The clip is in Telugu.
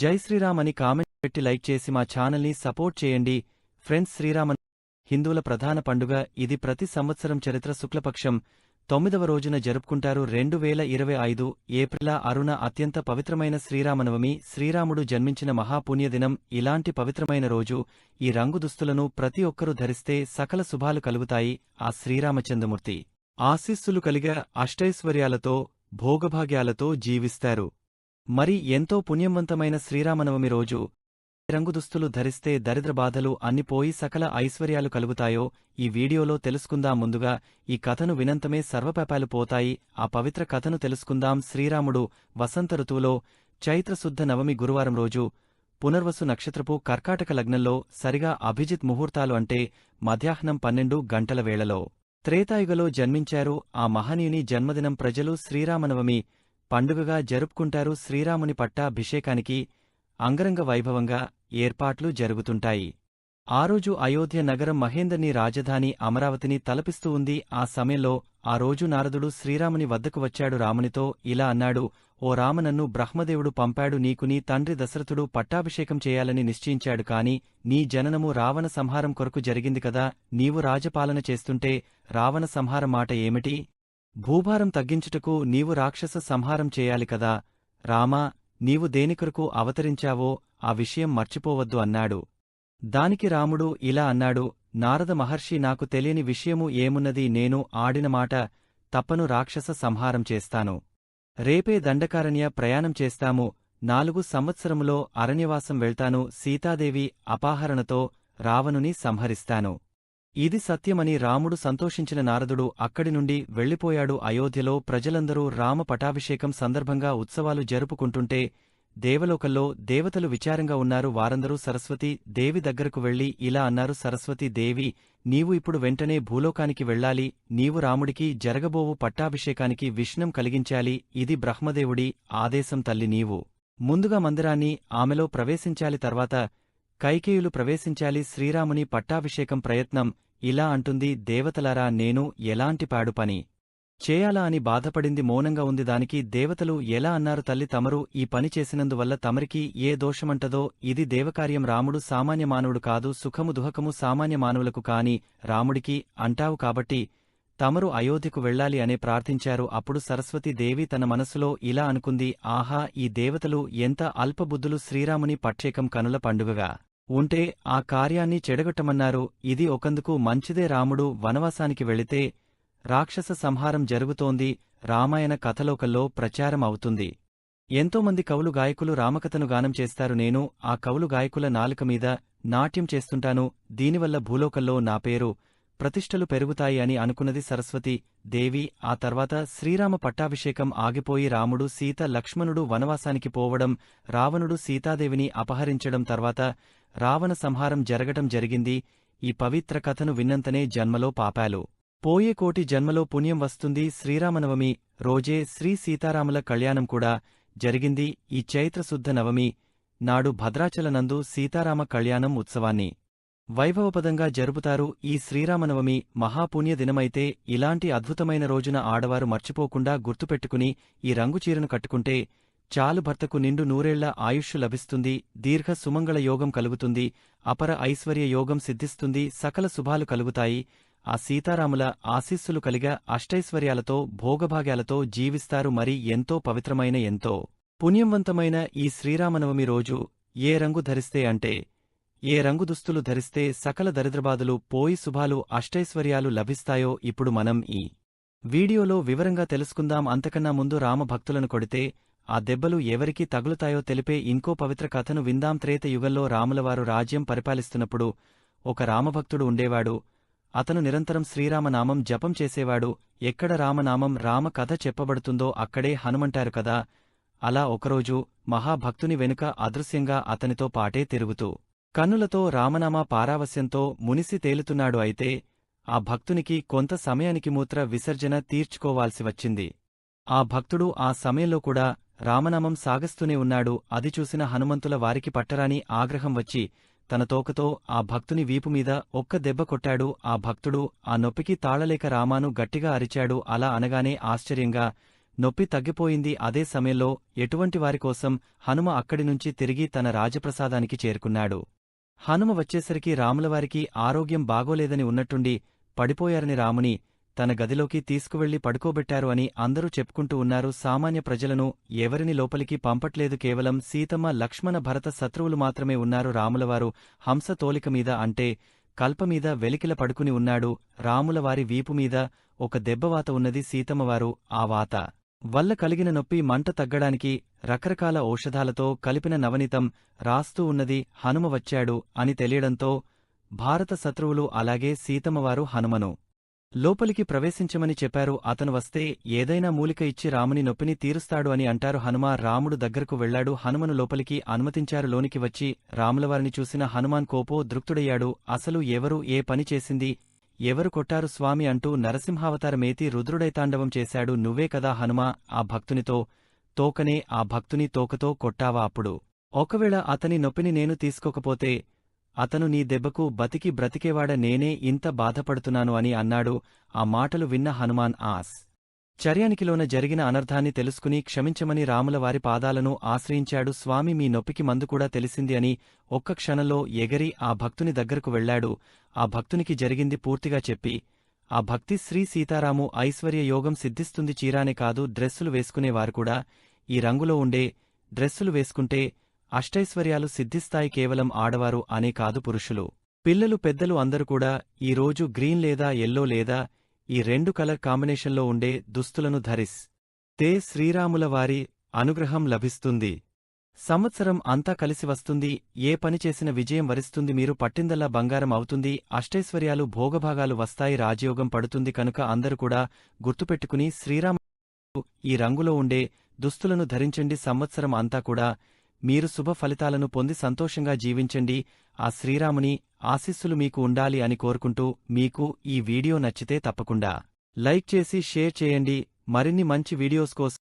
జై శ్రీరామ్ అని కామెంట్ పెట్టి లైక్ చేసి మా ఛానల్ని సపోర్ట్ చేయండి. ఫ్రెండ్స్ శ్రీరామన్ హిందువుల ప్రధాన పండుగ. ఇది ప్రతి సంవత్సరం చరిత్ర శుక్లపక్షం. తొమ్మిదవ రోజున జరుపుకుంటారు రెండు వేల ఇరవై ఐదు ఏప్రిల అరుణ అత్యంత పవిత్రమైన శ్రీరామనవమి. శ్రీరాముడు జన్మించిన మహాపుణ్యదినం. ఇలాంటి పవిత్రమైన రోజు. ఈ రంగు దుస్తులను ప్రతి ఒక్కరూ ధరిస్తే సకల శుభాలు కలుగుతాయి. ఆ శ్రీరామచంద్రమూర్తి ఆశీస్సులు కలిగ అష్టైశ్వర్యాలతో భోగభాగ్యాలతో జీవిస్తారు. మరి ఎంతో పుణ్యవంతమైన శ్రీరామనవమి రోజు ఏ రంగు దుస్తులు ధరిస్తే దరిద్ర బాధలు అన్ని పోయి సకల ఐశ్వర్యాలు కలుగుతాయో ఈ వీడియోలో తెలుసుకుందాం ముందుగా ఈ కథను వినంతమే సర్వపాపాలు పోతాయి. ఆ పవిత్ర కథను తెలుసుకుందాం. శ్రీరాముడు వసంత ఋతువులో చైత్రశుద్ధ నవమి గురువారం రోజు పునర్వసు నక్షత్రపు కర్కాటక లగ్నంలో సరిగా అభిజిత్ ముహూర్తాలు అంటే మధ్యాహ్నం పన్నెండు గంటల వేళలో త్రేతాయుగలో జన్మించారు. ఆ మహనీయుని జన్మదినం ప్రజలు శ్రీరామనవమి పండుగగా జరుపుకుంటారు శ్రీరాముని పట్టాభిషేకానికి అంగరంగ వైభవంగా ఏర్పాట్లు జరుగుతుంటాయి. ఆ రోజు అయోధ్య నగరం మహేందర్ని రాజధాని అమరావతిని తలపిస్తూ ఉంది. ఆ సమయంలో ఆ రోజు నారదుడు శ్రీరాముని వద్దకు వచ్చాడు. రామునితో ఇలా అన్నాడు ఓ రామనన్ను బ్రహ్మదేవుడు పంపాడు. నీకు నీ తండ్రి దశరథుడు పట్టాభిషేకం చేయాలని నిశ్చయించాడు. కాని నీ జననము రావణ సంహారం కొరకు జరిగింది కదా. నీవు రాజపాలన చేస్తుంటే రావణ సంహారం మాట ఏమిటి? భూభారం తగ్గించుటకు నీవు రాక్షస సంహారం చేయాలి కదా. రామా నీవు దేనికొరకు అవతరించావో ఆ విషయం మర్చిపోవద్దు అన్నాడు. దానికి రాముడు ఇలా అన్నాడు నారద మహర్షి నాకు తెలియని విషయము ఏమున్నది? నేను ఆడిన మాట తప్పను రాక్షస సంహారం చేస్తాను. రేపే దండకారణ్య ప్రయాణం చేస్తాము. నాలుగు సంవత్సరములో అరణ్యవాసం వెళ్తాను. సీతాదేవి అపాహరణతో రావణుని సంహరిస్తాను. ఇది సత్యమని రాముడు సంతోషించిన నారదుడు అక్కడి నుండి వెళ్ళిపోయాడు అయోధ్యలో ప్రజలందరూ రామ పటాభిషేకం సందర్భంగా ఉత్సవాలు జరుపుకుంటుంటే దేవలోకల్లో దేవతలు విచారంగా ఉన్నారు వారందరూ సరస్వతి దేవి దగ్గరకు వెళ్ళి ఇలా అన్నారు సరస్వతి దేవి నీవు ఇప్పుడు వెంటనే భూలోకానికి వెళ్ళాలి నీవు రాముడికి జరగబోవు పట్టాభిషేకానికి విష్ణం కలిగించాలి ఇది బ్రహ్మదేవుడి ఆదేశం తల్లి నీవు. ముందుగా మందిరాన్ని ఆమెలో ప్రవేశించాలి తర్వాత కైకేయులు ప్రవేశించాలి శ్రీరాముని పట్టాభిషేకం ప్రయత్నం ఇలా అంటుంది దేవతలారా నేను ఎలాంటి పాడు పని చేయాలా అని బాధపడింది మౌనంగా ఉంది దానికి. దేవతలు ఎలా అన్నారు తల్లి తమరు ఈ పని చేసినందువల్ల తమరికి ఏ దోషమంటదో. ఇది దేవకార్యం రాముడు సామాన్య మానవుడు కాదు సుఖము దుహకము సామాన్య మానవులకు కాని రాముడికి అంటావు కాబట్టి తమరు అయోధ్యకు వెళ్ళాలి అనే ప్రార్థించారు. అప్పుడు సరస్వతీదేవి తన మనసులో ఇలా అనుకుంది ఆహా ఈ దేవతలు ఎంత అల్పబుద్ధులు శ్రీరాముని పక్షేకం కనుల పండుగగా. ఉంటే ఆ కార్యాన్ని చెడగొట్టమన్నారు. ఇది ఒకందుకు మంచిదే రాముడు వనవాసానికి వెళితే రాక్షస సంహారం జరుగుతోంది. రామాయణ కథలోకల్లో ప్రచారం అవుతుంది. ఎంతోమంది కవులు గాయకులు రామకథను గానం చేస్తారు. నేను ఆ కవులు గాయకుల నాలుక మీద నాట్యం చేస్తుంటాను. దీనివల్ల భూలోకల్లో నా పేరు ప్రతిష్టలు పెరుగుతాయి అని అనుకున్నది సరస్వతి దేవి. ఆ తర్వాత శ్రీరామ పట్టాభిషేకం ఆగిపోయి రాముడు సీత లక్ష్మణుడు వనవాసానికి పోవడం రావణుడు సీతాదేవిని అపహరించడం తర్వాత రావణ సంహారం జరగటం జరిగింది. ఈ పవిత్ర కథను విన్నంతనే జన్మలో పాపాలు. పోయే కోటి జన్మలో పుణ్యం వస్తుంది శ్రీరామనవమి. రోజే శ్రీ సీతారాముల కళ్యాణం కూడా జరిగింది. ఈ చైత్రశుద్ధ నవమి నాడు భద్రాచలనందు సీతారామ కళ్యాణం ఉత్సవాన్ని వైభవపదంగా జరుపుతారు ఈ శ్రీరామనవమి మహాపుణ్య దినమైతే ఇలాంటి అద్భుతమైన రోజున ఆడవారు మర్చిపోకుండా గుర్తుపెట్టుకుని ఈ రంగుచీరను కట్టుకుంటే చాలు భర్తకు నిండు నూరేళ్ళ ఆయుష్ లభిస్తుంది దీర్ఘ సుమంగళ యోగం కలుగుతుంది అపర ఐశ్వర్య యోగం సిద్ధిస్తుంది సకల శుభాలు కలుగుతాయి. ఆ సీతారాముల ఆశీస్సులు కలిగ అష్టైశ్వర్యాలతో భోగభాగ్యాలతో జీవిస్తారు మరి ఎంతో పవిత్రమైన ఎంతో. పుణ్యంవంతమైన ఈ శ్రీరామనవమి రోజు ఏ రంగు ధరిస్తే అంటే ఏ రంగు దుస్తులు ధరిస్తే సకల దరిద్రబాధలు పోయి శుభాలు అష్టైశ్వర్యాలు లభిస్తాయో ఇప్పుడు మనం ఈ వీడియోలో వివరంగా తెలుసుకుందాం. అంతకన్నా ముందు రామభక్తులను కొడితే ఆ దెబ్బలు ఎవరికి తగులుతాయో తెలిపే ఇంకో పవిత్ర కథను విందాం. త్రేత యుగంలో రాములవారు రాజ్యం పరిపాలిస్తున్నప్పుడు ఒక రామభక్తుడు ఉండేవాడు. అతను నిరంతరం శ్రీరామనామం జపం చేసేవాడు. ఎక్కడ రామనామం రామ కథ చెప్పబడుతుందో అక్కడే హనుమంటారు కదా. అలా ఒకరోజు మహాభక్తుని వెనుక అదృశ్యంగా అతనితో పాటే తిరుగుతూ కన్నులతో రామనామ పారావస్యంతో మునిసి తేలుతున్నాడు అయితే ఆ భక్తునికి కొంత సమయానికి మూత్ర విసర్జన తీర్చుకోవాల్సి వచ్చింది. ఆ భక్తుడు ఆ సమయంలో కూడా రామనామం సాగస్తూనే ఉన్నాడు. అది చూసిన హనుమంతుల వారికి పట్టరాని ఆగ్రహం వచ్చి తన తోకతో ఆ భక్తుని వీపుమీద ఒక్క దెబ్బ కొట్టాడు. ఆ భక్తుడు ఆ నొప్పికి తాళలేక రామాను గట్టిగా అరిచాడు. అలా అనగానే ఆశ్చర్యంగా నొప్పి తగ్గిపోయింది. అదే సమయంలో ఎటువంటి వారికోసం హనుమ అక్కడి నుంచి తిరిగి తన రాజప్రసాదానికి చేరుకున్నాడు. హనుమ వచ్చేసరికి రాములవారికి ఆరోగ్యం బాగోలేదని ఉన్నట్టుండి పడిపోయారని రాముని తన గదిలోకి తీసుకువెళ్ళి పడుకోబెట్టారు అని అందరూ చెప్పుకుంటూ ఉన్నారు. సామాన్య ప్రజలను ఎవరిని లోపలికి పంపట్లేదు కేవలం సీతమ్మ లక్ష్మణ భరత శత్రువులు మాత్రమే ఉన్నారు. రాములవారు హంస తోలికమీద అంటే కల్పమీద వెలికిల పడుకుని ఉన్నాడు. రాములవారి వీపుమీద ఒక దెబ్బవాత ఉన్నది సీతమ్మవారు. ఆ వాత వల్ల కలిగిన నొప్పి మంట తగ్గడానికి రకరకాల ఔషధాలతో కలిపిన నవనీతం రాస్తూ ఉన్నది హనుమ వచ్చాడు అని తెలియడంతో భారత శత్రువులు అలాగే సీతమ్మవారు హనుమను లోపలికి ప్రవేశించమని చెప్పారు. అతను వస్తే ఏదైనా మూలిక ఇచ్చి రాముని నొప్పిని తీరుస్తాడు అని అంటారు హనుమ. రాముడు దగ్గరకు వెళ్ళాడు హనుమను లోపలికి అనుమతించారు. లోనికి వచ్చి రాములవారిని చూసిన హనుమాన్ కోపో దృక్తుడయ్యాడు. అసలు ఎవరు? ఏ పని చేసింది? ఎవరు కొట్టారు స్వామి అంటూ నరసింహావతారమేతి రుద్రుడైతాండవం చేశాడు. నువ్వే కదా హనుమా ఆ భక్తునితో తోకనే ఆ భక్తుని తోకతో కొట్టావా అప్పుడు? ఒకవేళ అతని నొప్పిని నేను తీసుకోకపోతే అతను నీ దెబ్బకు బతికి బ్రతికేవాడ నేనే ఇంత బాధపడుతున్నాను అని అన్నాడు. ఆ మాటలు విన్న హనుమాన్ ఆస్ చర్యానికిలోన జరిగిన అనర్థాన్ని తెలుసుకుని క్షమించమని రాములవారి పాదాలను ఆశ్రయించాడు స్వామి మీ నొప్పికి మందు కూడా తెలిసింది అని ఒక్క క్షణంలో ఎగరి ఆ భక్తుని దగ్గరకు వెళ్ళాడు ఆ భక్తునికి జరిగింది పూర్తిగా చెప్పి ఆ భక్తి శ్రీ సీతారాము ఐశ్వర్య యోగం సిద్ధిస్తుంది చీరానే కాదు డ్రెస్సులు వేసుకునేవారు కూడా ఈ రంగులో ఉండే డ్రెస్సులు వేసుకుంటే అష్టైశ్వర్యాలు సిద్ధిస్తాయి కేవలం ఆడవారు అనే కాదు పురుషులు. పిల్లలు పెద్దలు అందరూ కూడా ఈ రోజు గ్రీన్ లేదా ఎల్లో లేదా ఈ రెండు కలర్ కాంబినేషన్లో ఉండే దుస్తులను ధరిస్. తే శ్రీరాముల వారి అనుగ్రహం లభిస్తుంది. సంవత్సరం అంతా కలిసి వస్తుంది ఏ పని చేసిన విజయం వరిస్తుంది మీరు పట్టిందల్లా బంగారం అవుతుంది అష్టైశ్వర్యాలు భోగభాగాలు వస్తాయి రాజయోగం పడుతుంది కనుక అందరూ కూడా గుర్తుపెట్టుకుని శ్రీరామ ఈ రంగులో ఉండే దుస్తులను ధరించండి సంవత్సరం అంతా కూడా మీరు శుభ ఫలితాలను పొంది సంతోషంగా జీవించండి. ఆ శ్రీరాముని ఆశీస్సులు మీకు ఉండాలి అని కోరుకుంటూ మీకు ఈ వీడియో నచ్చితే తప్పకుండా లైక్ చేసి షేర్ చేయండి. మరిన్ని మంచి వీడియోస్ కోసం